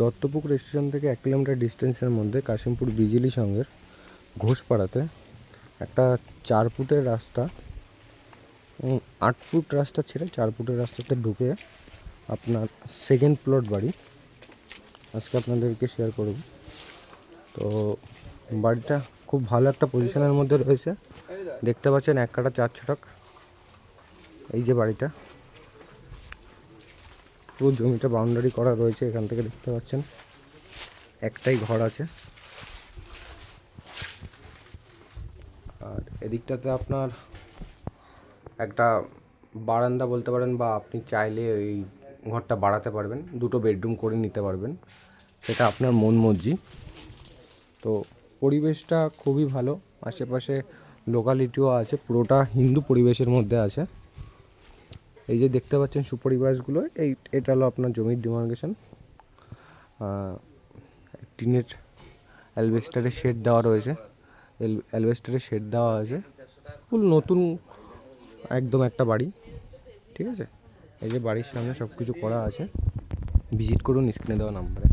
Duttapukur station থেকে এক kilometre ডিস্টেন্সের মধ্যে কাশিমপুর বিজলি সঙ্গের ঘোষপাড়াতে একটা চার ফুটের রাস্তা আট ফুট রাস্তা ছেড়ে চার ফুটের রাস্তাতে ঢুকে আপনার সেকেন্ড প্লট বাড়ি। আজকে আপনাদেরকে শেয়ার করব। তো বাড়িটা খুব ভালো একটা পজিশনের মধ্যে রয়েছে। দেখতে পাচ্ছেন এক কাটা চার ছটাক এই যে বাড়িটা। পুরো জমিটা বাউন্ডারি করা রয়েছে, এখান থেকে দেখতে পাচ্ছেন। একটাই ঘর আছে। আর এদিকটাতে আপনার একটা বারান্দা বলতে পারেন, বা আপনি চাইলে ওই ঘরটা বাড়াতে পারবেন। দুটো বেডরুম করে নিতে পারবেন। সেটা আপনার মন মর্জি। তো পরিবেশটা খুবই ভালো। আশেপাশে লোকালিটিও আছে, পুরোটা হিন্দু পরিবেশের মধ্যে আছে। এই যে দেখতে পাচ্ছেন সুপরিবাসগুলো, এই, এটা হলো আপনার জমির ডিমার্কেশন। টিনের অ্যালবেস্টারের শেড দেওয়া রয়েছে। অ্যালবেস্টারের শেড দেওয়া হয়েছে। ফুল নতুন, একদম একটা বাড়ি, ঠিক আছে? এই যে বাড়ির সামনে সব কিছু করা আছে। ভিজিট করুন, স্ক্রিনে দেওয়া নাম্বারে।